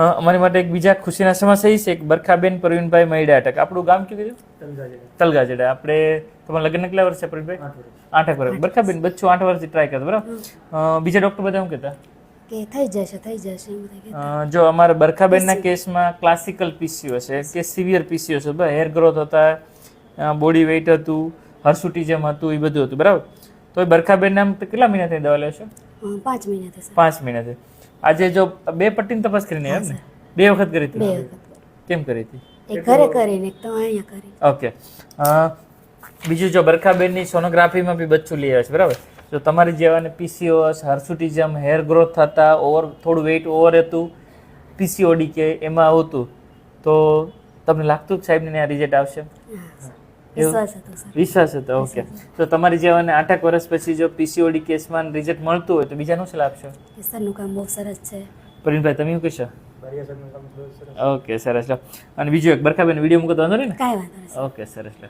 અમારી માટે એક બીજા ખુશીના સમાચાર છે. કે બરખાબેન પ્રવીણભાઈ મૈડા અટક. આપણું ગામ કયું કીધું? તલગાજેડા. આપણે તમારા લગ્ન કેટલા વર્ષ છે પ્રવીણભાઈ? આઠ વર્ષ. બરખાબેન બચ્ચું આઠ વર્ષથી ટ્રાય કરતો બરાબર? બીજા ડૉક્ટર બધા શું કહેતા? કે થઈ જશે થઈ જશે એમ બધા કહેતા. અ, જો અમારા બરખાબેનના કેસમાં ક્લાસિકલ પીસીઓ છે કે સિવિયર પીસીઓ છે બરાબર હેર ગ્રોથ હતા બોડી વેઇટ હતું હર્સુટીઝમ હતું એ બધું હતું બરાબર? તો એ બરખાબેન આમ તો કેટલા મહિનાથી દવા લેશો પાંચ મહિના થશે પાંચ મહિનાથી. આજે જો બે પટ્ટીની તપાસ કરીને એમ ને? બે વખત કરી હતી? કેમ કરી હતી? એક ઘરે કરીને એક તો અહીંયા કરી ઓકે. બીજું જો બરખાબેનની સોનોગ્રાફીમાં બી બચ્ચું લઈ આવે છે બરાબર? જો તમારી જેવાને પીસીઓએસ હર્સુટિઝમ હેર ગ્રોથ થતા ઓવર થોડું વેઇટ ઓવર હતું પીસીઓડી કે એમાં આવતું તો તમને લાગતું સાહેબને આ રિઝલ્ટ આવશે. વિશ્વાસ હતો સર. વિશ્વાસ હતો ઓકે. તો તમારી જેવાને આઠેક વર્ષ પછી જો પીસીઓડી કેસમાં રિઝલ્ટ મળતું હોય તો બીજાનું શું લાભશે કે સરનું કામ બહુ સરસ છે. પ્રવીણભાઈ તમે શું કહેશો? ઓકે સરસ. લો. અને બીજું એક બરખાબેન વીડિયો મૂકો તો વાંધો નહીં ને? કાંઈ વાંધો ઓકે સરસ લો.